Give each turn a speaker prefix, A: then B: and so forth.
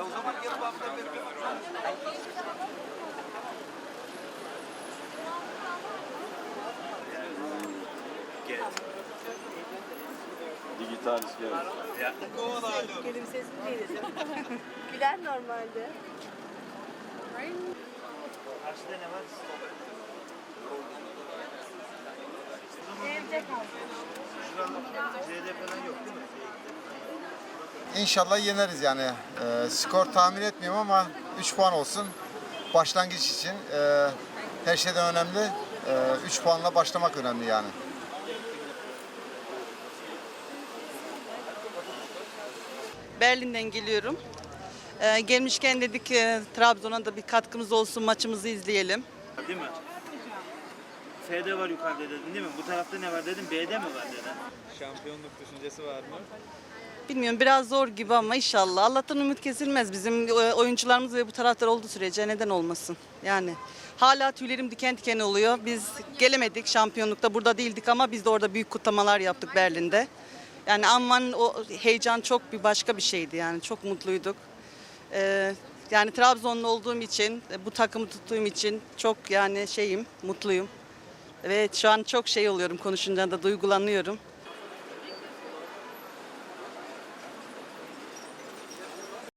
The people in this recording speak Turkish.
A: o zaman yarım hafta Dijital iskelet.
B: Ya. Gülümsesi değiliz. Güler normalde.
C: Karşıda ne var?
B: Evde kaldı.
C: Şurada CD falan yok değil mi?
D: İnşallah yeneriz yani. Ee, skor tahmin etmiyorum ama 3 puan olsun. Başlangıç için e, her şeyden önemli. 3 puanla başlamak önemli yani.
E: Berlin'den geliyorum. Ee, gelmişken dedik e, Trabzon'a da bir katkımız olsun maçımızı izleyelim.
C: Değil mi? F'de var yukarıda dedin değil mi? Bu tarafta ne var dedin? B'de mi var dedin?
F: Şampiyonluk düşüncesi var mı?
E: Bilmiyorum biraz zor gibi ama inşallah. Allah'tan ümit kesilmez. Bizim e, oyuncularımız ve bu taraftar olduğu sürece neden olmasın? Yani hala tüylerim diken diken oluyor. Biz gelemedik şampiyonlukta burada değildik ama biz de orada büyük kutlamalar yaptık Berlin'de. Yani aman o heyecan çok bir başka bir şeydi yani çok mutluyduk. Ee, yani Trabzonlu olduğum için, bu takımı tuttuğum için çok yani şeyim, mutluyum. Ve şu an çok şey oluyorum konuşunca da duygulanıyorum.